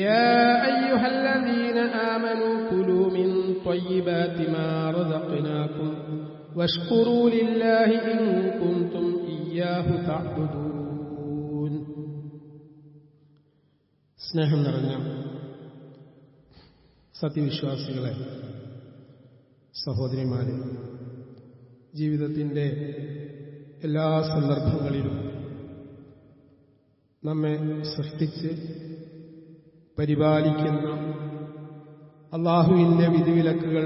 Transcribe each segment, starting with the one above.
يا أيها الذين آمنوا كلوا من طيبات ما رزقناكم واشكروا لله إن كنتم إياه تعبدون സ്നേഹം നിറഞ്ഞ സത്യവിശ്വാസികളെ സഹോദരിമാരെ ജീവിതത്തിൻ്റെ എല്ലാ സന്ദർഭങ്ങളിലും നമ്മെ സൃഷ്ടിച്ച് പരിപാലിക്കുന്ന. അള്ളാഹുവിന്റെ വിധിവിലക്കുകൾ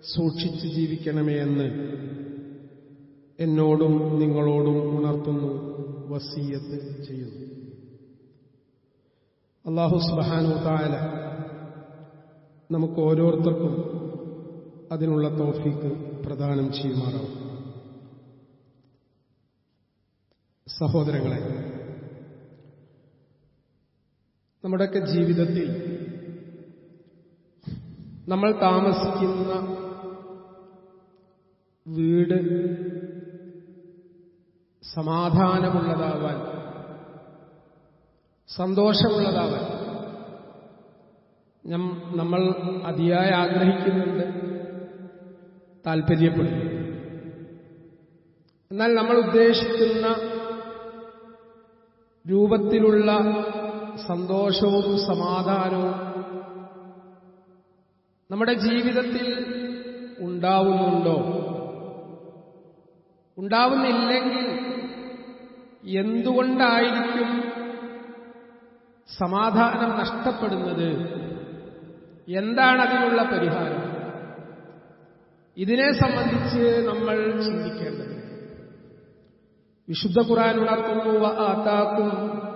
സൂക്ഷിച്ച് ജീവിക്കണമേ എന്ന് എന്നോടും നിങ്ങളോടും ഉണർത്തുന്നു വസീയത്ത് ചെയ്യുന്നു. അള്ളാഹു സുബാനു താല നമുക്ക് ഓരോരുത്തർക്കും അതിനുള്ള തോഫിക്ക് പ്രദാനം ചെയ്യുമാറാവും സഹോദരങ്ങളെ നമ്മുടെയൊക്കെ ജീവിതത്തിൽ നമ്മൾ താമസിക്കുന്ന വീട് സമാധാനമുള്ളതാവാൻ സന്തോഷമുള്ളതാവാൻ നമ്മൾ അതിയായി ആഗ്രഹിക്കുന്നുണ്ട് താല്പര്യപ്പെടുന്നു എന്നാൽ നമ്മൾ ഉദ്ദേശിക്കുന്ന രൂപത്തിലുള്ള സന്തോഷവും സമാധാനവും നമ്മുടെ ജീവിതത്തിൽ ഉണ്ടാവുന്നുണ്ടോ? ഉണ്ടാവുന്നില്ലെങ്കിൽ എന്തുകൊണ്ടായിരിക്കും സമാധാനം നഷ്ടപ്പെടുന്നത്? എന്താണ് അതിനുള്ള പരിഹാരം? ഇതിനെ സംബന്ധിച്ച് നമ്മൾ ചിന്തിക്കേണ്ടത് വിശുദ്ധ ഖുറാൻ ഉണർത്തുന്നു ആതാക്കും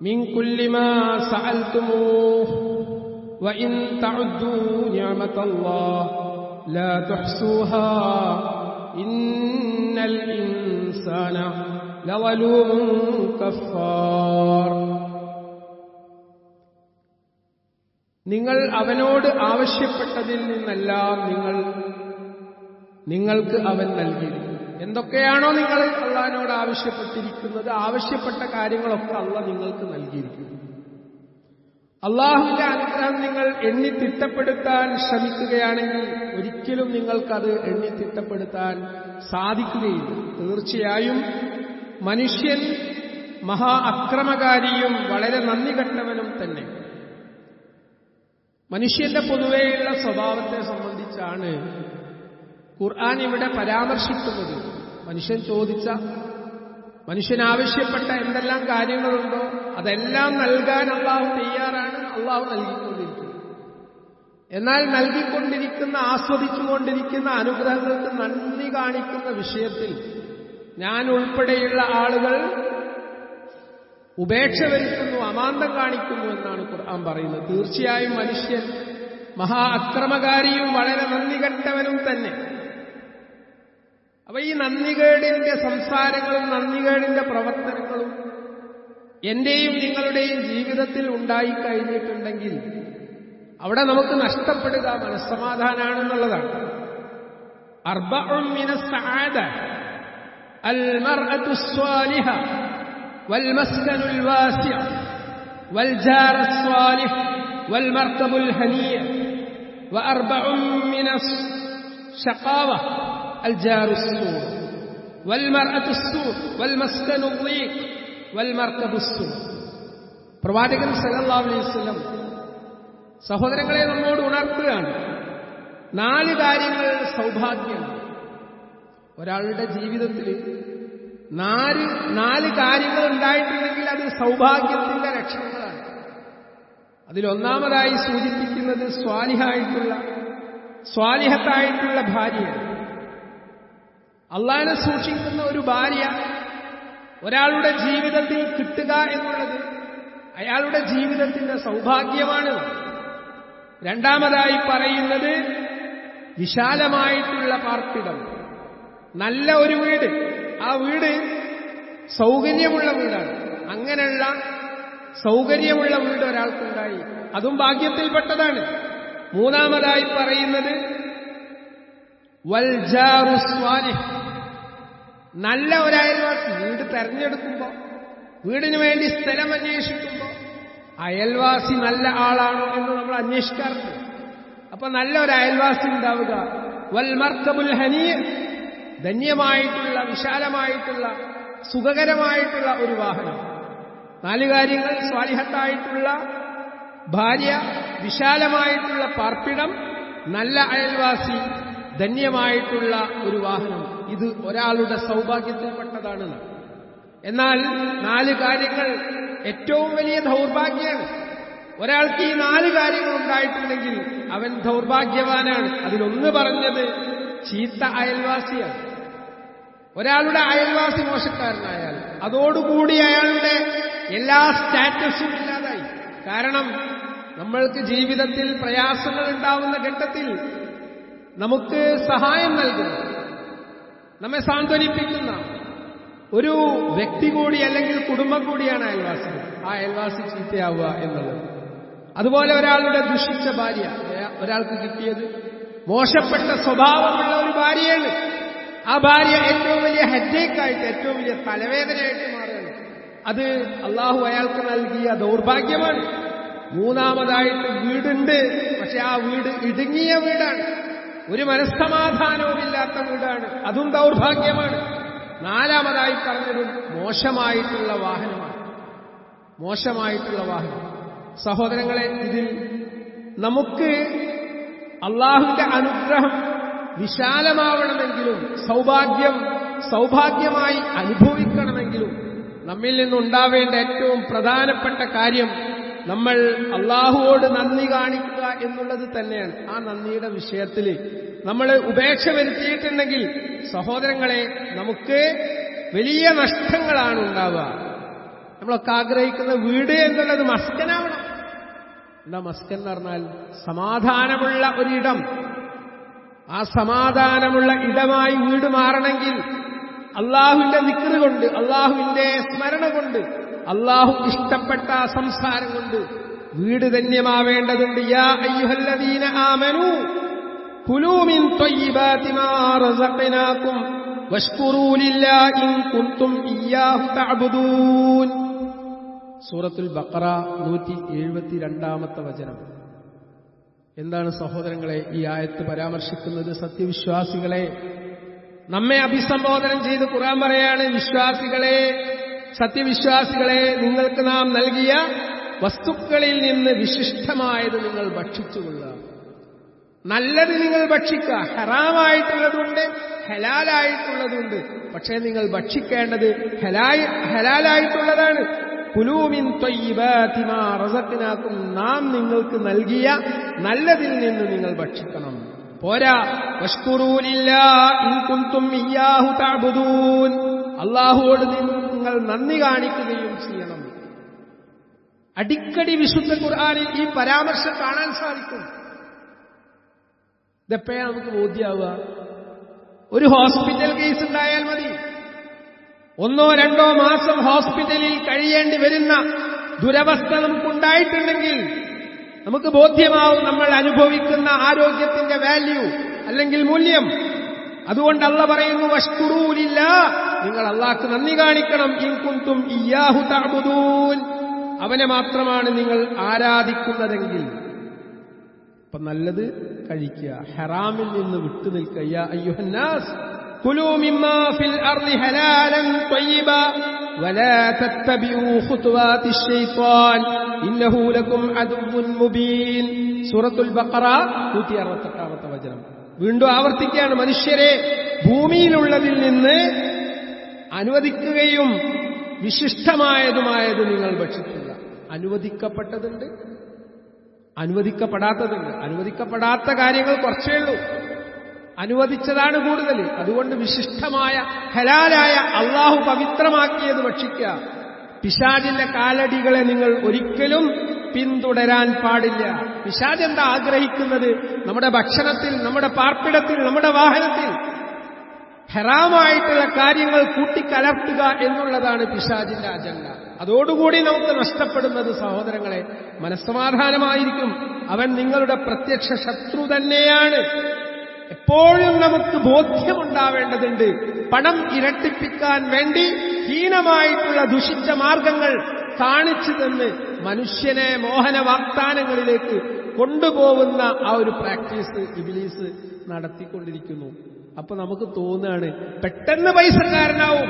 من كل ما سألتموه وإن تعدوا نعمة الله لا تحصوها إن الإنسان لظلوم كفار നിങ്ങൾ അവനോട് ആവശ്യപ്പെട്ടതിൽ നിന്നെല്ലാം നിങ്ങൾ നിങ്ങൾക്ക് അവൻ നൽകിയിരിക്കും എന്തൊക്കെയാണോ നിങ്ങൾ അള്ളഹാനോട് ആവശ്യപ്പെട്ടിരിക്കുന്നത് ആവശ്യപ്പെട്ട കാര്യങ്ങളൊക്കെ അള്ള നിങ്ങൾക്ക് നൽകിയിരിക്കുന്നു. അള്ളാഹുവിന്റെ അനുഗ്രഹം നിങ്ങൾ എണ്ണി തിട്ടപ്പെടുത്താൻ ശ്രമിക്കുകയാണെങ്കിൽ ഒരിക്കലും നിങ്ങൾക്കത് എണ്ണി തിട്ടപ്പെടുത്താൻ സാധിക്കുകയില്ല. തീർച്ചയായും മനുഷ്യൻ മഹാ അക്രമകാരിയും വളരെ നന്ദി കെട്ടവനും തന്നെ. മനുഷ്യന്റെ പൊതുവെയുള്ള സ്വഭാവത്തെ സംബന്ധിച്ചാണ് ഖുർആൻ ഇവിടെ പരാമർശിക്കുന്നത്. മനുഷ്യൻ ചോദിച്ച മനുഷ്യൻ ആവശ്യപ്പെട്ട എന്തെല്ലാം കാര്യങ്ങളുണ്ടോ അതെല്ലാം നൽകാൻ അള്ളാഹു തയ്യാറാണ് അള്ളാഹു നൽകിക്കൊണ്ടിരിക്കുന്നത് എന്നാൽ നൽകിക്കൊണ്ടിരിക്കുന്ന ആസ്വദിച്ചുകൊണ്ടിരിക്കുന്ന അനുഗ്രഹങ്ങൾക്ക് നന്ദി കാണിക്കുന്ന വിഷയത്തിൽ ഞാൻ ഉൾപ്പെടെയുള്ള ആളുകൾ ഉപേക്ഷ വരുത്തുന്നു അമാന്തം കാണിക്കുന്നു എന്നാണ് ഖുർആൻ പറയുന്നത്. തീർച്ചയായും മനുഷ്യൻ മഹാ അക്രമകാരിയും വളരെ നന്ദി കെട്ടവനും തന്നെ. അപ്പൊ ഈ നന്ദികേടിന്റെ സംസാരങ്ങളും നന്ദികേടിന്റെ പ്രവർത്തനങ്ങളും എന്റെയും നിങ്ങളുടെയും ജീവിതത്തിൽ ഉണ്ടായി കഴിഞ്ഞിട്ടുണ്ടെങ്കിൽ അവിടെ നമുക്ക് നഷ്ടപ്പെടുക മനസ്സമാധാനാണെന്നുള്ളതാണ് والمسكن الواسع والجار الصالح والمركب الهنيء وأربع من الشقاوة الجار السوء والمرأة السوء والمسكن الضيق والمركب السوء പ്രവാചകൻ സല്ലല്ലാഹു അലൈഹി വസല്ലം സഹോദരങ്ങളെ നമ്മോട് ഉണർത്തുകയാണ് നാല് കാര്യങ്ങൾ സൗഭാഗ്യം ഒരാളുടെ ജീവിതത്തിൽ നാല് നാല് കാര്യങ്ങൾ ഉണ്ടായിട്ടുണ്ടെങ്കിൽ അത് സൗഭാഗ്യത്തിന്റെ ലക്ഷണങ്ങളാണ് അതിലൊന്നാമതായി സൂചിപ്പിക്കുന്നത് സ്വാലിഹായിട്ടുള്ള സ്വാലിഹത്തായിട്ടുള്ള ഭാര്യയാണ് അള്ളാനെ സൂക്ഷിക്കുന്ന ഒരു ഭാര്യ ഒരാളുടെ ജീവിതത്തിൽ കിട്ടുക എന്നുള്ളത് അയാളുടെ ജീവിതത്തിന്റെ സൗഭാഗ്യമാണ്. രണ്ടാമതായി പറയുന്നത് വിശാലമായിട്ടുള്ള പാർപ്പിടം. നല്ല ഒരു വീട്. ആ വീട് സൗകര്യമുള്ള വീടാണ്. അങ്ങനെയുള്ള സൗകര്യമുള്ള വീട് ഒരാൾക്കുണ്ടായി. അതും ഭാഗ്യത്തിൽപ്പെട്ടതാണ്. മൂന്നാമതായി പറയുന്നത് നല്ല ഒരു വീട് തെരഞ്ഞെടുക്കുമ്പോ വീടിന് വേണ്ടി സ്ഥലം അന്വേഷിക്കുമ്പോ അയൽവാസി നല്ല ആളാണോ എന്ന് നമ്മൾ അന്വേഷിക്കാറുണ്ട്. അപ്പൊ നല്ല ഒരു അയൽവാസി ഉണ്ടാവുക വൽമർക്കബുൽ ഹനീയ ധന്യമായിട്ടുള്ള വിശാലമായിട്ടുള്ള സുഖകരമായിട്ടുള്ള ഒരു വാഹനം. നാല് കാര്യങ്ങൾ സ്വാലിഹത്തായിട്ടുള്ള ഭാര്യ വിശാലമായിട്ടുള്ള പാർപ്പിടം നല്ല അയൽവാസി ധന്യമായിട്ടുള്ള ഒരു വാഹനം. ഇത് ഒരാളുടെ സൗഭാഗ്യത്തിൽപ്പെട്ടതാണ്. എന്നാൽ നാല് കാര്യങ്ങൾ ഏറ്റവും വലിയ ദൗർഭാഗ്യമാണ് ഒരാൾക്ക് ഈ നാല് കാര്യങ്ങൾ ഉണ്ടായിട്ടുണ്ടെങ്കിൽ അവൻ ദൗർഭാഗ്യവാനാണ്. അതിലൊന്ന് പറഞ്ഞത് ചീത്ത അയൽവാസിയാണ്. ഒരാളുടെ അയൽവാസി മോശക്കാരനായാൽ അതോടുകൂടി അയാളുടെ എല്ലാ സ്റ്റാറ്റസും ഇല്ലാതായി. കാരണം നമ്മൾക്ക് ജീവിതത്തിൽ പ്രയാസങ്ങൾ ഉണ്ടാവുന്ന ഘട്ടത്തിൽ നമുക്ക് സഹായം നൽകുന്ന. നമ്മെ സാന്ത്വനിപ്പിക്കുന്ന ഒരു വ്യക്തി കൂടി അല്ലെങ്കിൽ കുടുംബം കൂടിയാണ് അയൽവാസി. ആ അയൽവാസി ചീത്തയാവുക എന്നുള്ളത്. അതുപോലെ ഒരാളുടെ ദുഷിച്ച ഭാര്യ. ഒരാൾക്ക് കിട്ടിയത് മോശപ്പെട്ട സ്വഭാവമുള്ള ഒരു ഭാര്യയാണ്. ആ ഭാര്യ ഏറ്റവും വലിയ ഹെഡേക്കായിട്ട് ഏറ്റവും വലിയ തലവേദനയായിട്ട് മാറുകയാണ്. അത് അള്ളാഹു അയാൾക്ക് നൽകിയ ദൗർഭാഗ്യമാണ്. മൂന്നാമതായിട്ട് വീടുണ്ട്. പക്ഷെ ആ വീട് ഇടുങ്ങിയ വീടാണ്. ഒരു മനസ്സമാധാനവുമില്ലാത്ത വീടാണ്. അതും ദൗർഭാഗ്യമാണ്. നാലാമതായി പറഞ്ഞൊരു മോശമായിട്ടുള്ള വാഹനമാണ്. മോശമായിട്ടുള്ള വാഹനം. സഹോദരങ്ങളെ ഇതിൽ നമുക്ക് അള്ളാഹുവിന്റെ അനുഗ്രഹം വിശാലമാവണമെങ്കിലും സൗഭാഗ്യം സൗഭാഗ്യമായി അനുഭവിക്കണമെങ്കിലും നമ്മിൽ നിന്നുണ്ടാവേണ്ട ഏറ്റവും പ്രധാനപ്പെട്ട കാര്യം നമ്മൾ അള്ളാഹുവോട് നന്ദി കാണിക്കുക എന്നുള്ളത് തന്നെയാണ്. ആ നന്ദിയുടെ വിഷയത്തിൽ നമ്മൾ ഉപേക്ഷ വരുത്തിയിട്ടുണ്ടെങ്കിൽ സഹോദരങ്ങളെ നമുക്ക് വലിയ നഷ്ടങ്ങളാണ് ഉണ്ടാവുക. നമ്മളൊക്കെ ആഗ്രഹിക്കുന്ന വീട് എന്നുള്ളത് മസ്കനാവണം. എന്താ മസ്കൻ എന്ന് പറഞ്ഞാൽ സമാധാനമുള്ള ഒരിടം. ആ സമാധാനമുള്ള ഇടമായി വീട് മാറണമെങ്കിൽ അള്ളാഹുവിന്റെ നിക്കറ് കൊണ്ട് അള്ളാഹുവിന്റെ സ്മരണ കൊണ്ട് അള്ളാഹു ഇഷ്ടപ്പെട്ട സംസാരം കൊണ്ട് വീട് ധന്യമാവേണ്ടതുണ്ട്. യാ അയ്യുഹല്ലദീന ആമനു കുലൂമിൻ ത്വയ്യിബാതി മാ റസഖനാകും ലില്ലാഹി ഇൻ കുൻതും ഇയ്യാഹു സൂറത്തുൽ ബഖറ നൂറ്റി എഴുപത്തിരണ്ടാമത്തെ വചനം. എന്താണ് സഹോദരങ്ങളെ ഈ ആയത്ത് പരാമർശിക്കുന്നത്? സത്യവിശ്വാസികളെ നമ്മെ അഭിസംബോധനം ചെയ്ത് ഖുറാൻ പറയാണ് വിശ്വാസികളെ സത്യവിശ്വാസികളെ നിങ്ങൾക്ക് നാം നൽകിയ വസ്തുക്കളിൽ നിന്ന് വിശിഷ്ടമായത് നിങ്ങൾ ഭക്ഷിച്ചുകൊള്ളുക. നല്ലത് നിങ്ങൾ ഭക്ഷിക്കുക. ഹറാമായിട്ടുള്ളതുണ്ട് ഹലാലായിട്ടുള്ളതുണ്ട്. പക്ഷേ നിങ്ങൾ ഭക്ഷിക്കേണ്ടത് ഹലായി ഹലാലായിട്ടുള്ളതാണ്. കുലൂമിൻ റസഖ്നാക്കും നാം നിങ്ങൾക്ക് നൽകിയ നല്ലതിൽ നിന്ന് നിങ്ങൾ ഭക്ഷിക്കണം. പോരാ. അള്ളാഹുവോട് നിങ്ങൾ നന്ദി കാണിക്കുകയും ചെയ്യണം. അടിക്കടി വിശുദ്ധ ഖുർആനിൽ ഈ പരാമർശം കാണാൻ സാധിക്കും. ഇതെപ്പോഴാ നമുക്ക് ബോധ്യാവുക? ഒരു ഹോസ്പിറ്റൽ കേസ് ഉണ്ടായാൽ മതി. ഒന്നോ രണ്ടോ മാസം ഹോസ്പിറ്റലിൽ കഴിയേണ്ടി വരുന്ന ദുരവസ്ഥ നമുക്കുണ്ടായിട്ടുണ്ടെങ്കിൽ നമുക്ക് ബോധ്യമാവും നമ്മൾ അനുഭവിക്കുന്ന ആരോഗ്യത്തിന്റെ വാല്യൂ അല്ലെങ്കിൽ മൂല്യം. അതുകൊണ്ട് അല്ല പറയുന്നു വഷ്കുറൂലില്ല നിങ്ങൾ അള്ളാഹ്ക്ക് നന്ദി കാണിക്കണം ഇൻകുന്തും ഇയാഹു തഅബുദൂൻ അവനെ മാത്രമാണ് നിങ്ങൾ ആരാധിക്കുന്നതെങ്കിൽ അപ്പൊ നല്ലത് കഴിക്കുക ഹറാമിൽ നിന്ന് വിട്ടുനിൽക്കുക യാ അയ്യുഹന്നാസ് കുലൂ മിമ്മാ ഫിൽ അർളി ഹലാലൻ ത്വയ്യിബാ ولا تتبعوا خطوات الشيطان إنه لكم عدو مبين സൂറത്തുൽ ബഖറ 168 വചനം വീണ്ടും ആവർത്തിക്കുകയാണ് മനുഷ്യരെ ഭൂമിയിലുള്ളതിൽ നിന്ന് അനുവദിക്കുകയും വിശിഷ്ടമായതുമായത് നിങ്ങൾ ഭക്ഷിക്കുക. അനുവദിക്കപ്പെട്ടതുണ്ട്. അനുവദിക്കപ്പെടാത്തതുണ്ട്. അനുവദിക്കപ്പെടാത്ത കാര്യങ്ങൾ കുറച്ചേ ഉള്ളൂ. അനുവദിച്ചതാണ് കൂടുതൽ. അതുകൊണ്ട് വിശിഷ്ടമായ ഹലാലായ അള്ളാഹു പവിത്രമാക്കിയത് ഭക്ഷിക്കുക. പിശാജിന്റെ കാലടികളെ നിങ്ങൾ ഒരിക്കലും പിന്തുടരാൻ പാടില്ല. പിശാജ് എന്താ ആഗ്രഹിക്കുന്നത്? നമ്മുടെ ഭക്ഷണത്തിൽ നമ്മുടെ പാർപ്പിടത്തിൽ നമ്മുടെ വാഹനത്തിൽ ഹെറാമായിട്ടുള്ള കാര്യങ്ങൾ കൂട്ടിക്കലർത്തുക എന്നുള്ളതാണ് പിശാജിന്റെ അജണ്ട. അതോടുകൂടി നമുക്ക് നഷ്ടപ്പെടുന്നത് സഹോദരങ്ങളെ മനസ്സമാധാനമായിരിക്കും. അവൻ നിങ്ങളുടെ പ്രത്യക്ഷ ശത്രു തന്നെയാണ്. എപ്പോഴും നമുക്ക് ബോധ്യമുണ്ടാവേണ്ടതുണ്ട്. പണം ഇരട്ടിപ്പിക്കാൻ വേണ്ടി ഹീനമായിട്ടുള്ള ദുഷിച്ച മാർഗങ്ങൾ കാണിച്ചു തന്ന് മനുഷ്യനെ മോഹന വാഗ്ദാനങ്ങളിലേക്ക് കൊണ്ടുപോകുന്ന ആ ഒരു പ്രാക്ടീസ് ഇബിലീസ് നടത്തിക്കൊണ്ടിരിക്കുന്നു. അപ്പൊ നമുക്ക് തോന്നുകയാണ് പെട്ടെന്ന് പൈസക്കാരനാവും.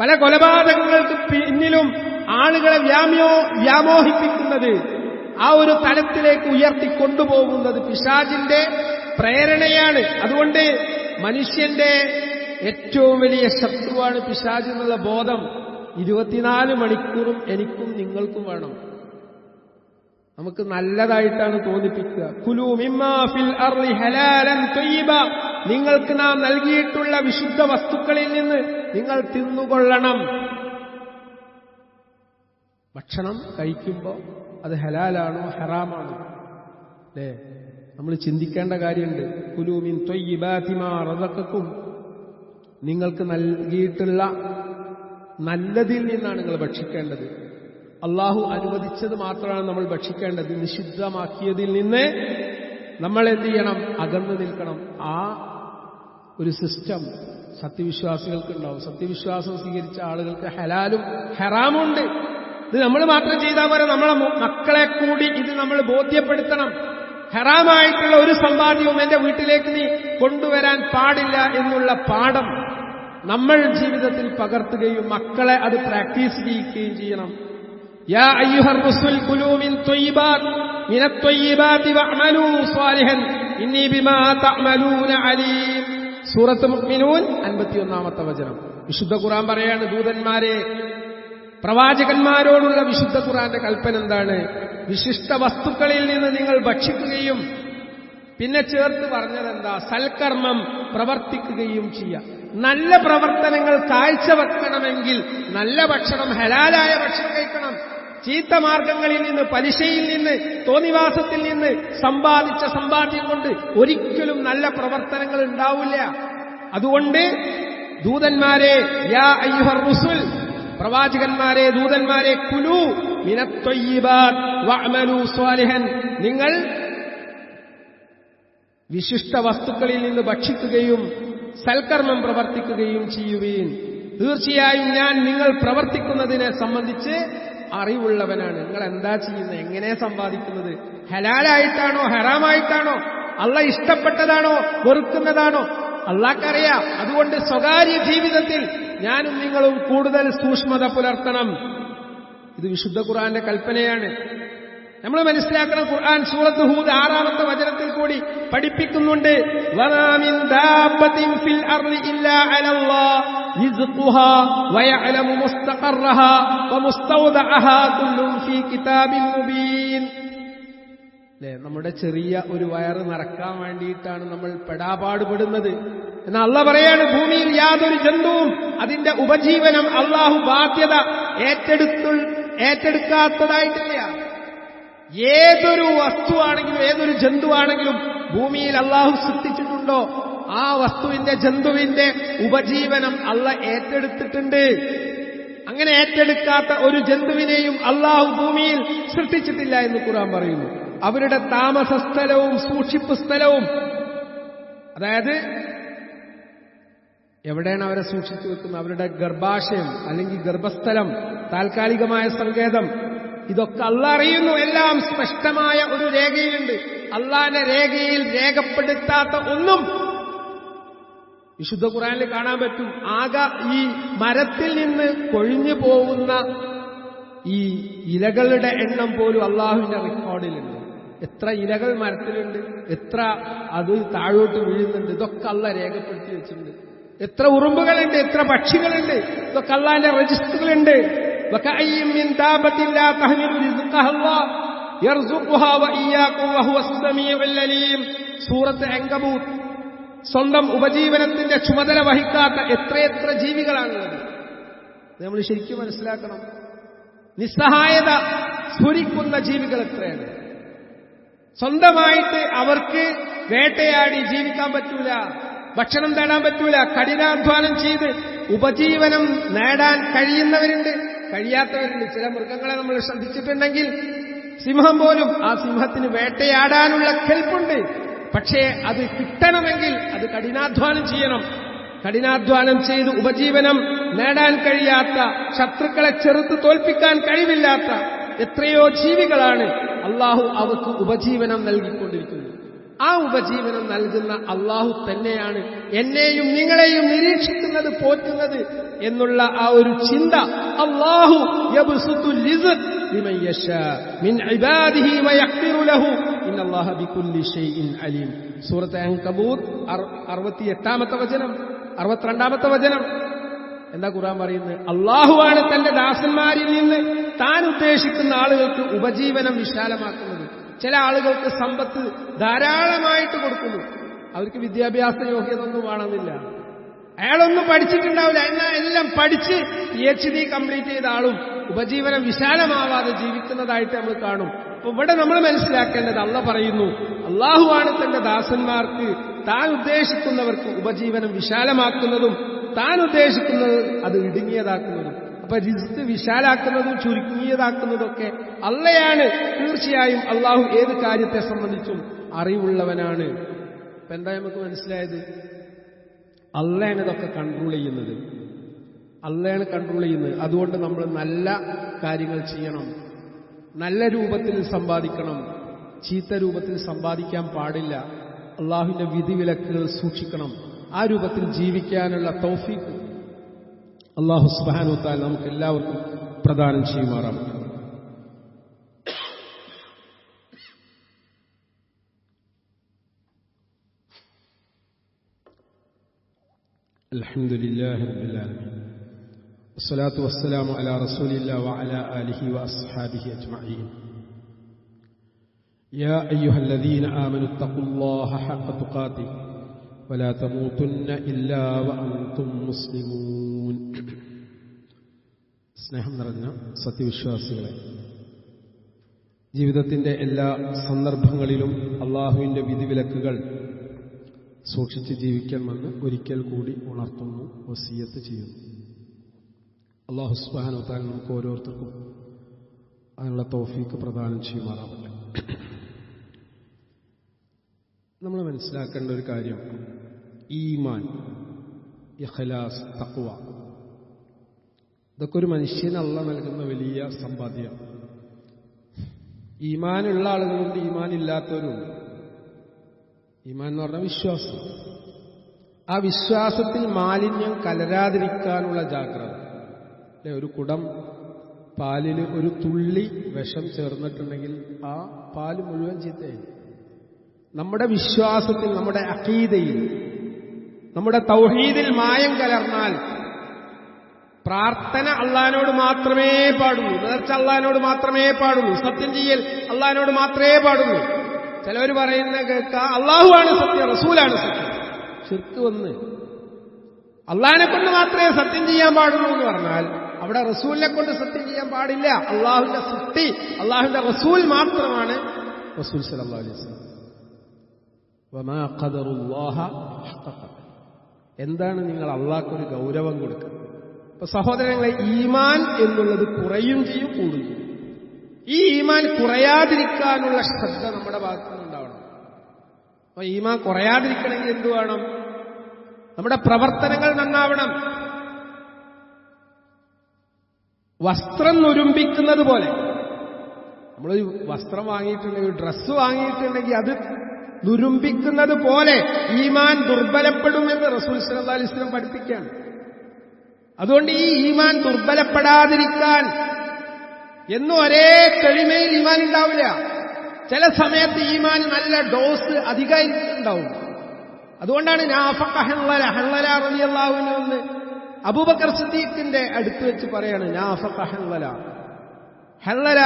പല കൊലപാതകങ്ങൾക്ക് പിന്നിലും ആളുകളെ വ്യാമോ വ്യാമോഹിപ്പിക്കുന്നത് ആ ഒരു തലത്തിലേക്ക് ഉയർത്തി കൊണ്ടുപോകുന്നത് പിശാജിന്റെ പ്രേരണയാണ്. അതുകൊണ്ട് മനുഷ്യന്റെ ഏറ്റവും വലിയ ശത്രുവാണ് പിശാജ് എന്നുള്ള ബോധം. ഇരുപത്തിനാല് മണിക്കൂറും എനിക്കും നിങ്ങൾക്കും വേണം. നമുക്ക് നല്ലതായിട്ടാണ് തോന്നിപ്പിക്കുക. കുലു മിമ്മാ ഫിൽ അർളി ഹലാലൻ ത്വയ്യിബ നിങ്ങൾക്ക് നാം നൽകിയിട്ടുള്ള വിശുദ്ധ വസ്തുക്കളിൽ നിന്ന് നിങ്ങൾ തിന്നുകൊള്ളണം. ഭക്ഷണം കഴിക്കുമ്പോൾ അത് ഹലാലാണോ ഹറാമാണോ? അല്ലേ നമ്മൾ ചിന്തിക്കേണ്ട കാര്യമുണ്ട്. കുലൂമിൻ തൊയ്യിബാതിമാ അതൊക്കെക്കും നിങ്ങൾക്ക് നൽകിയിട്ടുള്ള നല്ലതിൽ നിന്നാണ് നിങ്ങൾ ഭക്ഷിക്കേണ്ടത്. അള്ളാഹു അനുവദിച്ചത് മാത്രമാണ് നമ്മൾ ഭക്ഷിക്കേണ്ടത്. നിഷിദ്ധമാക്കിയതിൽ നിന്ന് നമ്മൾ എന്ത് ചെയ്യണം അകന്നു നിൽക്കണം. ആ ഒരു സിസ്റ്റം സത്യവിശ്വാസികൾക്ക് ഉണ്ടാവും സത്യവിശ്വാസം സ്വീകരിച്ച ആളുകൾക്ക് ഹലാലും ഹെറാമുണ്ട്. ഇത് നമ്മൾ മാത്രം ചെയ്താൽ പോലെ നമ്മളെ മക്കളെ കൂടി ഇത് നമ്മൾ ബോധ്യപ്പെടുത്തണം. ഹെറാമായിട്ടുള്ള ഒരു സമ്പാദ്യവും എന്റെ വീട്ടിലേക്ക് നീ കൊണ്ടുവരാൻ പാടില്ല എന്നുള്ള പാഠം നമ്മൾ ജീവിതത്തിൽ പകർത്തുകയും മക്കളെ അത് പ്രാക്ടീസ് ചെയ്യിക്കുകയും ചെയ്യണം. യാ الرسل كلوا من طيبات من الطيبات واعملوا صالحا إني بما تعملون عليم സൂറത്ത് മുഅ്മിനൂൻ 51ാമത്തെ വചനം. വിശുദ്ധ ഖുർആൻ പറയാണ് ദൂതന്മാരെ പ്രവാചകന്മാരോടുള്ള വിശുദ്ധ ഖുർആന്റെ കൽപ്പന എന്താണ്? വിശിഷ്ട വസ്തുക്കളിൽ നിന്ന് നിങ്ങൾ ഭക്ഷിക്കുകയും പിന്നെ ചേർത്ത് പറഞ്ഞതെന്താ? സൽക്കർമ്മം പ്രവർത്തിക്കുകയും ചെയ്യാം നല്ല പ്രവർത്തനങ്ങൾ കാഴ്ചവെക്കണമെങ്കിൽ നല്ല ഭക്ഷണം ഹലാലായ ഭക്ഷണം കഴിക്കണം. ചീത്ത മാർഗങ്ങളിൽ നിന്ന് പലിശയിൽ നിന്ന് തോന്നിവാസത്തിൽ നിന്ന് സമ്പാദിച്ച സമ്പാദ്യം കൊണ്ട് ഒരിക്കലും നല്ല പ്രവർത്തനങ്ങൾ ഉണ്ടാവില്ല. അതുകൊണ്ട് ദൂതന്മാരെ യാ അയ്യുഹർ റുസുൽ പ്രവാചകന്മാരെ ദൂതന്മാരെ കുലു സ്വാലിഹൻ. നിങ്ങൾ വിശിഷ്ട വസ്തുക്കളിൽ നിന്ന് ഭക്ഷിക്കുകയും സൽക്കർമ്മം പ്രവർത്തിക്കുകയും ചെയ്യുവീൻ. തീർച്ചയായും ഞാൻ നിങ്ങൾ പ്രവർത്തിക്കുന്നതിനെ സംബന്ധിച്ച് അറിവുള്ളവനാണ്. നിങ്ങൾ എന്താ ചെയ്യുന്നത്? എങ്ങനെ സമ്പാദിക്കുന്നത്? ഹലാലായിട്ടാണോ? ഹറാമായിട്ടാണോ? അള്ള ഇഷ്ടപ്പെട്ടതാണോ? വെറുക്കുന്നതാണോ? അള്ളാക്കറിയാം അതുകൊണ്ട് സ്വകാര്യ ജീവിതത്തിൽ ഞാനും നിങ്ങളും കൂടുതൽ സൂക്ഷ്മത പുലർത്തണം. ഇത് വിശുദ്ധ ഖുർആന്റെ കൽപ്പനയാണ്. നമ്മൾ മനസ്സിലാക്കണം ഖുർആൻ സൂറത്ത് ഹൂദ് ആറാമത്തെ വചനത്തിൽ കൂടി പഠിപ്പിക്കുന്നുണ്ട്. വനാമിൻ ويعلم مستقرها ومستودعها كل في كتاب مبين. അല്ലേ നമ്മുടെ ചെറിയ ഒരു വയറ് നിറക്കാൻ വേണ്ടിയിട്ടാണ് നമ്മൾ പെടാപാടുപെടുന്നത്. എന്നാൽ അള്ള പറയാണ് ഭൂമിയിൽ യാതൊരു ജന്തുവും അതിന്റെ ഉപജീവനം അള്ളാഹു ബാധ്യത ഏറ്റെടുത്തു ഏറ്റെടുക്കാത്തതായിട്ടില്ല. ഏതൊരു വസ്തുവാണെങ്കിലും ഏതൊരു ജന്തുവാണെങ്കിലും ഭൂമിയിൽ അള്ളാഹു സൃഷ്ടിച്ചിട്ടുണ്ടോ? ആ വസ്തുവിന്റെ ജന്തുവിന്റെ ഉപജീവനം അള്ള ഏറ്റെടുത്തിട്ടുണ്ട്. അങ്ങനെ ഏറ്റെടുക്കാത്ത ഒരു ജന്തുവിനെയും അള്ളാഹു ഭൂമിയിൽ സൃഷ്ടിച്ചിട്ടില്ല എന്ന് ഖുർആൻ പറയുന്നു. അവരുടെ താമസ സ്ഥലവും സൂക്ഷിപ്പ് സ്ഥലവും അതായത് എവിടെയാണ് അവരെ സൂക്ഷിച്ചു വെക്കുന്നത്? അവരുടെ ഗർഭാശയം അല്ലെങ്കിൽ ഗർഭസ്ഥലം താൽക്കാലികമായ സങ്കേതം ഇതൊക്കെ അല്ല അറിയുന്നു. എല്ലാം സ്പഷ്ടമായ ഒരു രേഖയിലുണ്ട്. അള്ളാന്റെ രേഖയിൽ രേഖപ്പെടുത്താത്ത ഒന്നും വിശുദ്ധ ഖുറാനിൽ കാണാൻ പറ്റും. ആകെ ഈ മരത്തിൽ നിന്ന് കൊഴിഞ്ഞു പോകുന്ന ഈ ഇലകളുടെ എണ്ണം പോലും അള്ളാഹുവിന്റെ റെക്കോർഡിലുണ്ട് എത്ര ഇലകൾ മരത്തിലുണ്ട് എത്ര അത് താഴോട്ട് വീഴുന്നുണ്ട് ഇതൊക്കെ അല്ല രേഖപ്പെടുത്തി വെച്ചിട്ടുണ്ട്. എത്ര ഉറുമ്പുകളുണ്ട് എത്ര പക്ഷികളുണ്ട് ഇതൊക്കെ അള്ളാഹിന്റെ രജിസ്റ്ററുകളുണ്ട് സൂറത്ത് അങ്കബൂത്ത് സ്വന്തം ഉപജീവനത്തിന്റെ ചുമതല വഹിക്കാത്ത എത്രയെത്ര ജീവികളാണുള്ളത്. നമ്മൾ ശരിക്കും മനസ്സിലാക്കണം. നിസ്സഹായത സ്ഫുരിക്കുന്ന ജീവികൾ എത്രയാണ്? സ്വന്തമായിട്ട് അവർക്ക് വേട്ടയാടി ജീവിക്കാൻ പറ്റൂല ഭക്ഷണം തേടാൻ പറ്റൂല കഠിനാധ്വാനം ചെയ്ത് ഉപജീവനം നേടാൻ കഴിയുന്നവരുണ്ട് കഴിയാത്തവരുണ്ട്. ചില മൃഗങ്ങളെ നമ്മൾ ശ്രദ്ധിച്ചിട്ടുണ്ടെങ്കിൽ സിംഹം പോലും ആ സിംഹത്തിന് വേട്ടയാടാനുള്ള കെൽപ്പുണ്ട്. പക്ഷേ അത് കിട്ടണമെങ്കിൽ അത് കഠിനാധ്വാനം ചെയ്യണം. കഠിനാധ്വാനം ചെയ്ത് ഉപജീവനം നേടാൻ കഴിയാത്ത ശത്രുക്കളെ ചെറുത്ത് തോൽപ്പിക്കാൻ കഴിവില്ലാത്ത എത്രയോ ജീവികളാണ് അള്ളാഹു അവർക്ക് ഉപജീവനം നൽകിക്കൊണ്ടിരിക്കുന്നത്. ആ ഉപജീവനം നൽകുന്ന അള്ളാഹു തന്നെയാണ് എന്നെയും നിങ്ങളെയും നിരീക്ഷിക്കുന്നത് പോറ്റുന്നത് എന്നുള്ള ആ ഒരു ചിന്ത അള്ളാഹു അലീം. സൂറത്ത് അൻകബൂത്ത് 68ാമത്തെ വചനം 62ാമത്തെ വചനം. എന്താ ഖുറാൻ പറയുന്നത്? അള്ളാഹുവാണ് തന്റെ ദാസന്മാരിൽ നിന്ന് താൻ ഉദ്ദേശിക്കുന്ന ആളുകൾക്ക് ഉപജീവനം വിശാലമാക്കുന്നത്. ചില ആളുകൾക്ക് സമ്പത്ത് ധാരാളമായിട്ട് കൊടുക്കുന്നു. അവർക്ക് വിദ്യാഭ്യാസ യോഗ്യത ഒന്നും വേണമെന്നില്ല അയാളൊന്നും പഠിച്ചിട്ടുണ്ടാവില്ല. എന്നാൽ എല്ലാം പഠിച്ച് പി എച്ച് ഡി കംപ്ലീറ്റ് ചെയ്ത ആളും ഉപജീവനം വിശാലമാവാതെ ജീവിക്കുന്നതായിട്ട് നമ്മൾ കാണും. അപ്പൊ ഇവിടെ നമ്മൾ മനസ്സിലാക്കേണ്ടത് അള്ള പറയുന്നു അള്ളാഹുവാണ് തന്റെ ദാസന്മാർക്ക് താൻ ഉദ്ദേശിക്കുന്നവർക്ക് ഉപജീവനം വിശാലമാക്കുന്നതും താൻ ഉദ്ദേശിക്കുന്നത് അത് ഇടുങ്ങിയതാക്കുന്നതും. അപ്പൊ റിസ്ക് വിശാലാക്കുന്നതും ചുരുങ്ങിയതാക്കുന്നതൊക്കെ അള്ളയാണ് തീർച്ചയായും അള്ളാഹു ഏത് കാര്യത്തെ സംബന്ധിച്ചും അറിവുള്ളവനാണ്. ഇപ്പൊ എന്താ നമുക്ക് മനസ്സിലായത്? അള്ളയാണ് ഇതൊക്കെ കൺട്രോൾ ചെയ്യുന്നത്. അള്ളയാണ് കൺട്രോൾ ചെയ്യുന്നത്. അതുകൊണ്ട് നമ്മൾ നല്ല കാര്യങ്ങൾ ചെയ്യണം. നല്ല രൂപത്തിൽ സമ്പാദിക്കണം ചീത്ത രൂപത്തിൽ സമ്പാദിക്കാൻ പാടില്ല അള്ളാഹുവിന്റെ വിധിവിലക്കുകൾ സൂക്ഷിക്കണം ആ രൂപത്തിൽ ജീവിക്കാനുള്ള തൗഫീഖ് അള്ളാഹു സുബാനുത്താൽ നമുക്ക് എല്ലാവർക്കും പ്രദാനം ചെയ്യുമാറാം الحمد لله رب العالمين അസ്സലാത്തു വസ്സലാമു അല റസൂലില്ല വഅല ആലിഹി വഅസ്ഹാബിഹി അജ്മഈൻ യാ അയ്യുഹല്ലദീന ആമനു തഖുല്ലാഹ ഹഖ വലാ തമൂതുന്ന ഇല്ലാ മുസ്ലിമൂൻ സ്നേഹം നിറഞ്ഞ സത്യവിശ്വാസികളെ ജീവിതത്തിന്റെ എല്ലാ സന്ദർഭങ്ങളിലും അള്ളാഹുവിന്റെ വിധിവിലക്കുകൾ സൂക്ഷിച്ച് ജീവിക്കണമെന്ന് ഒരിക്കൽ കൂടി ഉണർത്തുന്നു വസീയത്ത് ചെയ്യുന്നു. അള്ളാഹു സുബാനുത്താൻ നമുക്ക് ഓരോരുത്തർക്കും അതിനുള്ള തോഫീക്ക് പ്രദാനം ചെയ്യുമാറാവട്ടെ. നമ്മൾ മനസ്സിലാക്കേണ്ട ഒരു കാര്യം ഈമാൻ ഇഖലാസ് തക്വ ഇതൊക്കെ ഒരു മനുഷ്യനല്ല നൽകുന്ന വലിയ സമ്പാദ്യം ഈമാനുള്ള ആളുകളുണ്ട് ഈമാൻ ഇല്ലാത്തവരും ഈമാൻ എന്ന് പറഞ്ഞാൽ വിശ്വാസം. ആ വിശ്വാസത്തിൽ മാലിന്യം കലരാതിരിക്കാനുള്ള ജാഗ്രത. അല്ലെ ഒരു കുടം പാലിൽ ഒരു തുള്ളി വിഷം ചേർന്നിട്ടുണ്ടെങ്കിൽ ആ പാൽ മുഴുവൻ ചീത്തയായി. നമ്മുടെ വിശ്വാസത്തിൽ നമ്മുടെ അഖീദയിൽ നമ്മുടെ തൗഹീദിൽ മായം കലർന്നാൽ പ്രാർത്ഥന അള്ളഹാനോട് മാത്രമേ പാടുള്ളൂ നേർച്ച അള്ളഹാനോട് മാത്രമേ പാടുള്ളൂ സത്യം ചെയ്യൽ അള്ളഹാനോട് മാത്രമേ പാടുള്ളൂ. ചിലവർ പറയുന്ന കേൾക്ക അള്ളാഹുവാണ് സത്യം റസൂലാണ് സത്യം. ശിർക്ക് വന്ന് അള്ളഹാനെ കൊണ്ട് മാത്രമേ സത്യം ചെയ്യാൻ പാടുള്ളൂ എന്ന് പറഞ്ഞാൽ അവിടെ റസൂലിനെ കൊണ്ട് സത്യം ചെയ്യാൻ പാടില്ല. അള്ളാഹുവിന്റെ സൃഷ്ടി അള്ളാഹുവിന്റെ റസൂൽ മാത്രമാണ് റസൂൽ അലൈഹി എന്താണ് നിങ്ങൾ അള്ളാഹ്ക്കൊരു ഗൗരവം കൊടുക്കുക? അപ്പൊ സഹോദരങ്ങളെ ഈമാൻ എന്നുള്ളത് കുറയും ചെയ്യും കൂടും ഈ ഈമാൻ കുറയാതിരിക്കാനുള്ള ശ്രദ്ധ നമ്മുടെ ഭാഗത്തു നിന്നുണ്ടാവണം അപ്പൊ ഈമാൻ കുറയാതിരിക്കണമെങ്കിൽ എന്തു വേണം? നമ്മുടെ പ്രവർത്തനങ്ങൾ നന്നാവണം. വസ്ത്രം നുരുമ്പിക്കുന്നത് പോലെ. നമ്മളൊരു വസ്ത്രം വാങ്ങിയിട്ടുണ്ടെങ്കിൽ ഡ്രസ്സ് വാങ്ങിയിട്ടുണ്ടെങ്കിൽ അത് നുരുമ്പിക്കുന്നത് പോലെ ഈമാൻ ദുർബലപ്പെടുമെന്ന് റസൂൽ സല്ലല്ലാഹു അലൈഹി വസല്ലം പഠിപ്പിക്കുകയാണ്. അതുകൊണ്ട് ഈ ഈമാൻ ദുർബലപ്പെടാതിരിക്കാൻ എന്നും ഒരേ തെളിമയിൽ ഈമാൻ ഉണ്ടാവില്ല. ചില സമയത്ത് ഈമാൻ നല്ല ഡോസ് അധികമായിട്ടുണ്ടാവും അതുകൊണ്ടാണ് ഞാൻ ഹള്ളല റളിയല്ലാഹുവിനെ ഒന്ന് അബൂബക്കർ സിദ്ദീഖിന്റെ അടുത്ത് വെച്ച് പറയാണ് ഹള്ളല ഹള്ളല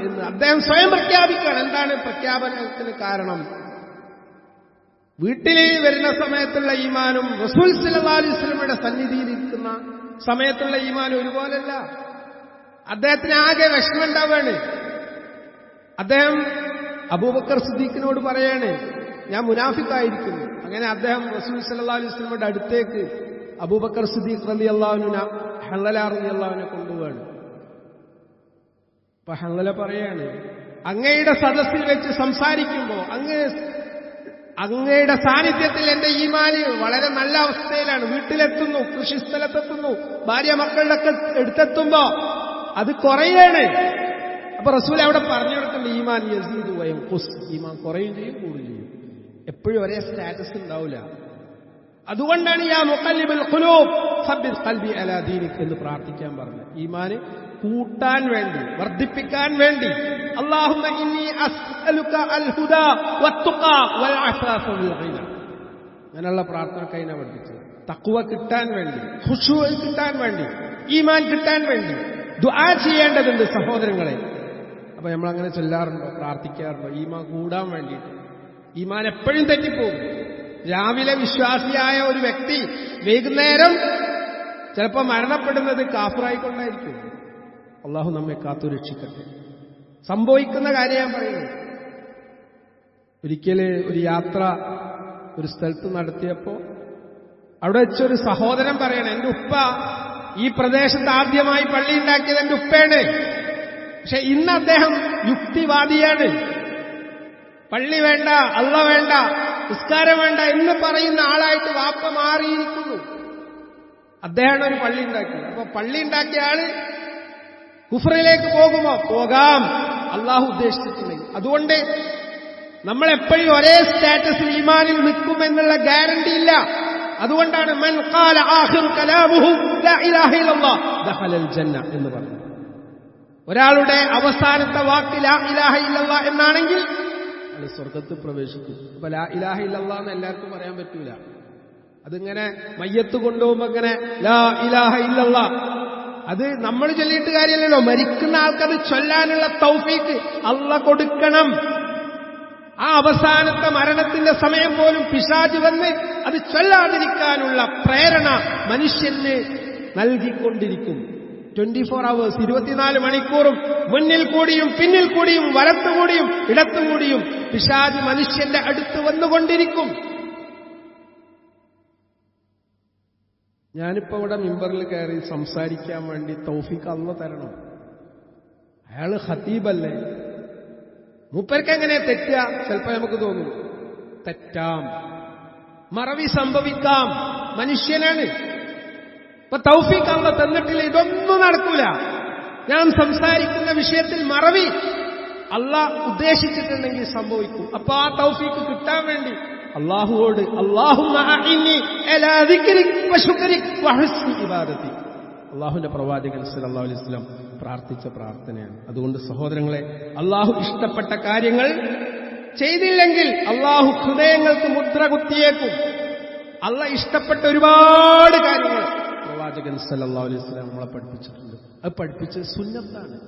എന്ന്. അദ്ദേഹം സ്വയം പ്രഖ്യാപിക്കുകയാണ് എന്താണ് പ്രഖ്യാപനത്തിന് കാരണം? വീട്ടിൽ വരുന്ന സമയത്തുള്ള ഈമാനും റസൂൽ സന്നിധിയിൽ ഇരിക്കുന്ന സമയത്തുള്ള ഈമാനും ഒരുപോലല്ല. അദ്ദേഹത്തിന് ആകെ വിഷമം ഉണ്ടാവുകയാണ്. അദ്ദേഹം അബൂബക്കർ സിദ്ദീഖിനോട് പറയാണ് ഞാൻ മുനാഫിക്കായിരിക്കുന്നു അങ്ങനെ അദ്ദേഹം റസൂൽ സല്ലാ അലൈഹി അടുത്തേക്ക് അബൂബക്കർ സിദ്ദീഖ് റലി അള്ളാഹുന ഹള്ളല റലി അള്ളാഹുവിനെ കൊണ്ടുപോവാണ്. അപ്പൊ ഹള്ളല പറയാണ് അങ്ങയുടെ സദസ്സിൽ വെച്ച് സംസാരിക്കുമ്പോ അങ്ങ് അങ്ങയുടെ സാന്നിധ്യത്തിൽ എന്റെ ഈമാന് വളരെ നല്ല അവസ്ഥയിലാണ്. വീട്ടിലെത്തുന്നു കൃഷിസ്ഥലത്തെത്തുന്നു ഭാര്യ മക്കളുടെ ഒക്കെ എടുത്തെത്തുമ്പോ അത് കുറയാണ്. അപ്പൊ റസൂൽ അവിടെ പറഞ്ഞു കൊടുക്കേണ്ട ഈമാൻ യസീദ് വയം ഈമാൻ കുറയും ചെയ്യും കൂടുകയും ചെയ്യും. എപ്പോഴും ഒരേ സ്റ്റാറ്റസ് ഉണ്ടാവില്ല അതുകൊണ്ടാണ് ഈ ആ ഖുലൂബ് സബ്ബിത് ഖൽബി കൽബി ദീനിക് എന്ന് പ്രാർത്ഥിക്കാൻ പറഞ്ഞത്. ഈമാന് കൂട്ടാൻ വേണ്ടി വർദ്ധിപ്പിക്കാൻ വേണ്ടി. അല്ലാഹുമ്മ ഇന്നി വൽ ഗിന. അങ്ങനെയുള്ള പ്രാർത്ഥന കൈന പഠിപ്പിച്ചത്. തക്കുവ കിട്ടാൻ വേണ്ടി ഖുശൂ കിട്ടാൻ വേണ്ടി ഈമാൻ കിട്ടാൻ വേണ്ടി ദുആ ചെയ്യേണ്ടതുണ്ട് സഹോദരങ്ങളെ. അപ്പൊ നമ്മൾ അങ്ങനെ ചൊല്ലാറുണ്ടോ പ്രാർത്ഥിക്കാറുണ്ടോ? ഈമാൻ കൂടാൻ വേണ്ടിയിട്ട്. ഈമാൻ എപ്പോഴും തെറ്റിപ്പോകും. രാവിലെ വിശ്വാസിയായ ഒരു വ്യക്തി വൈകുന്നേരം ചിലപ്പോൾ മരണപ്പെടുന്നത് കാഫറായിക്കൊണ്ടായിരിക്കും. അള്ളാഹു നമ്മെ കാത്തു രക്ഷിക്കട്ടെ. സംഭവിക്കുന്ന കാര്യം ഞാൻ പറയുന്നു. ഒരിക്കൽ ഒരു യാത്ര ഒരു സ്ഥലത്ത് നടത്തിയപ്പോ അവിടെ വെച്ചൊരു സഹോദരൻ പറയണം എന്റെ ഉപ്പ ഈ പ്രദേശത്ത് ആദ്യമായി പള്ളി ഉണ്ടാക്കിയത് എന്റെ ഉപ്പയാണ്. പക്ഷെ ഇന്ന് അദ്ദേഹം യുക്തിവാദിയാണ്. പള്ളി വേണ്ട അള്ള വേണ്ട നിസ്കാരം വേണ്ട എന്ന് പറയുന്ന ആളായിട്ട് വാപ്പ മാറിയിരിക്കുന്നു. അദ്ദേഹമാണ് ഒരു പള്ളി ഉണ്ടാക്കിയത് അപ്പൊ പള്ളി ഉണ്ടാക്കിയ ആൾ കുഫറിലേക്ക് പോകുമോ പോകാം അള്ളാഹു ഉദ്ദേശിച്ചിട്ടുണ്ടെങ്കിൽ. അതുകൊണ്ട് നമ്മൾ എപ്പോഴും ഒരേ സ്റ്റാറ്റസിൽ ഈമാനിൽ നിൽക്കുമെന്നുള്ള ഗ്യാരണ്ടി ഇല്ല. അതുകൊണ്ടാണ് മൻ ഖാല കലാമുഹു ലാ ഇലാഹ ഇല്ലല്ലാഹ് എന്ന് പറഞ്ഞു ഒരാളുടെ അവസാനത്തെ വാക്ക് ലാ ഇലാഹ ഇല്ലല്ലാഹ് എന്നാണെങ്കിൽ അയാൾ സ്വർഗത്ത് പ്രവേശിക്കും. അപ്പൊ ലാ ഇലാഹ ഇല്ലല്ലാഹ് എന്ന് എല്ലാവർക്കും പറയാൻ പറ്റൂല. അതിങ്ങനെ മയ്യത്ത് കൊണ്ടുപോകുമ്പോ അങ്ങനെ ലാ ഇലാഹ ഇല്ലല്ല. അത് നമ്മൾ ചൊല്ലിയിട്ട് കാര്യമല്ലല്ലോ. മരിക്കുന്ന ആൾക്കത് ചൊല്ലാനുള്ള തൗഫീക്ക് അല്ല കൊടുക്കണം. ആ അവസാനത്തെ മരണത്തിന്റെ സമയം പോലും പിശാജ് വന്ന് അത് ചൊല്ലാതിരിക്കാനുള്ള പ്രേരണ മനുഷ്യന് നൽകിക്കൊണ്ടിരിക്കും. ട്വന്റി ഫോർ അവേഴ്സ് ഇരുപത്തിനാല് മണിക്കൂറും മുന്നിൽ കൂടിയും പിന്നിൽ കൂടിയും വലത്തുകൂടിയും ഇടത്തുകൂടിയും പിശാജ് മനുഷ്യന്റെ അടുത്ത് വന്നുകൊണ്ടിരിക്കും. ഞാനിപ്പോ ഇവിടെ മിമ്പറിൽ കയറി സംസാരിക്കാൻ വേണ്ടി തൗഫിക്ക് അന്ന് തരണം. അയാൾ ഹതീബല്ലേ മൂപ്പർക്ക് എങ്ങനെ തെറ്റുക ചിലപ്പോ നമുക്ക് തോന്നും. തെറ്റാം. മറവി സംഭവിക്കാം. മനുഷ്യനാണ്. ഇപ്പൊ തൗഫീഖ് അല്ല തന്നിട്ടില്ല ഇതൊന്നും നടക്കൂല. ഞാൻ സംസാരിക്കുന്ന വിഷയത്തിൽ മറവി. അല്ല ഉദ്ദേശിച്ചിട്ടുണ്ടെങ്കിൽ സംഭവിക്കും. അപ്പൊ ആ തൗഫീഖ് കിട്ടാൻ വേണ്ടി അള്ളാഹുവോട് അള്ളാഹുവിന്റെ പ്രവാചകൻ സല്ലല്ലാഹു അലൈഹി വസല്ലം പ്രാർത്ഥിച്ച പ്രാർത്ഥനയാണ്. അതുകൊണ്ട് സഹോദരങ്ങളെ അള്ളാഹു ഇഷ്ടപ്പെട്ട കാര്യങ്ങൾ ചെയ്തില്ലെങ്കിൽ അള്ളാഹു ഹൃദയങ്ങൾക്ക് മുദ്ര കുത്തിയേക്കും. അള്ള ഇഷ്ടപ്പെട്ട ഒരുപാട് കാര്യങ്ങൾ പ്രവാചകൻ സല്ലാ അലൈഹി വസല്ലം നമ്മളെ പഠിപ്പിച്ചിട്ടുണ്ട്. അത് പഠിപ്പിച്ച് സുന്നത്താണ്.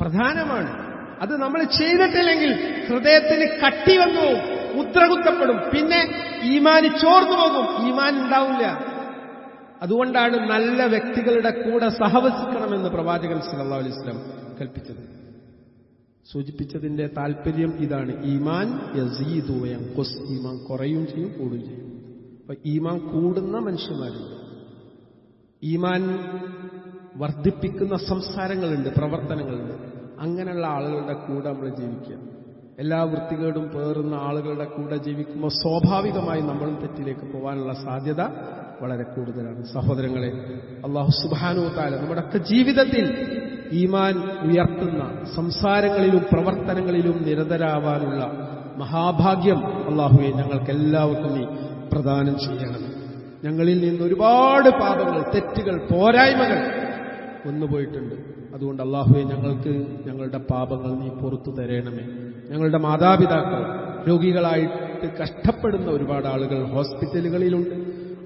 പ്രധാനമാണ്. അത് നമ്മൾ ചെയ്തിട്ടില്ലെങ്കിൽ ഹൃദയത്തിന് കട്ടി വന്നു മുദ്രകുത്തപ്പെടും പിന്നെ ഈമാന് ചോർന്നു പോകും. ഈമാൻ ഉണ്ടാവില്ല. അതുകൊണ്ടാണ് നല്ല വ്യക്തികളുടെ കൂടെ സഹവസിക്കണമെന്ന് പ്രവാചകൻ സല്ലാ അലൈഹി സ്വലം കൽപ്പിച്ചത്. സൂചിപ്പിച്ചതിന്റെ താല്പര്യം ഇതാണ്. ഈമാൻ യസീദു യൻഖുസ് ഈമാൻ കുറയും ചെയ്യും കൂടുകയും ചെയ്യും. അപ്പൊ ഈമാൻ കൂടുന്ന മനുഷ്യന്മാരുണ്ട്. ഈമാൻ വർദ്ധിപ്പിക്കുന്ന സംസാരങ്ങളുണ്ട് പ്രവർത്തനങ്ങളുണ്ട്. അങ്ങനെയുള്ള ആളുകളുടെ കൂടെ നമ്മൾ ജീവിക്കുക. എല്ലാ വൃത്തികേടും പേറുന്ന ആളുകളുടെ കൂടെ ജീവിക്കുമ്പോൾ സ്വാഭാവികമായി നമ്മളും തെറ്റിലേക്ക് പോകാനുള്ള സാധ്യത വളരെ കൂടുതലാണ്. സഹോദരങ്ങളെ അള്ളാഹു സുബാനുത്താല നമ്മുടെയൊക്കെ ജീവിതത്തിൽ ഈമാൻ ഉയർത്തുന്ന സംസാരങ്ങളിലും പ്രവർത്തനങ്ങളിലും നിരതരാവാനുള്ള മഹാഭാഗ്യം അള്ളാഹുവെ ഞങ്ങൾക്ക് എല്ലാവർക്കും നീ പ്രദാനം ചെയ്യണമേ ഞങ്ങളിൽ നിന്ന് ഒരുപാട് പാപങ്ങൾ തെറ്റുകൾ പോരായ്മകൾ വന്നുപോയിട്ടുണ്ട്. അതുകൊണ്ട് അള്ളാഹുവെ ഞങ്ങൾക്ക് ഞങ്ങളുടെ പാപങ്ങൾ നീ പുറത്തു തരണമേ. ഞങ്ങളുടെ മാതാപിതാക്കൾ രോഗികളായിട്ട് കഷ്ടപ്പെടുന്ന ഒരുപാട് ആളുകൾ ഹോസ്പിറ്റലുകളിലുണ്ട്.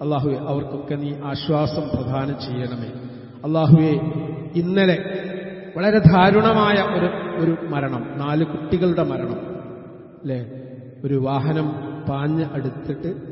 അള്ളാഹുവെ അവർക്കൊക്കെ നീ ആശ്വാസം പ്രദാനം ചെയ്യണമേ. അള്ളാഹുവെ ഇന്നലെ വളരെ ദാരുണമായ ഒരു ഒരു മരണം നാല് കുട്ടികളുടെ മരണം അല്ലേ ഒരു വാഹനം പാഞ്ഞ് അടുത്തിട്ട്